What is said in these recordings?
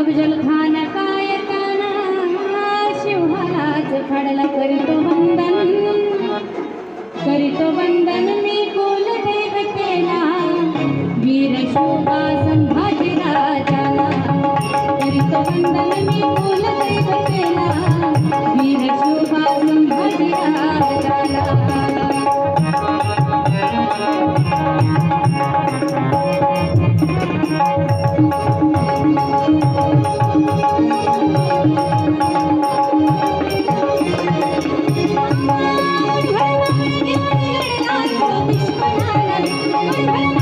अफजल खान काय काना? शिवहाराज खाडला करीतो बंधन करीतो बंधन मी कुल देव केला. वीर शोभा संभाजी राजाला. करीतो बंधन मी कुल देव केला. वीर शोभा संभाजी राजाला. Thank you.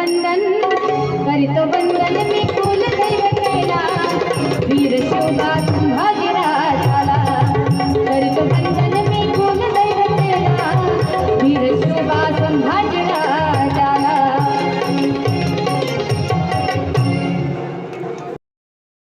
बंधन करी तो बंधन में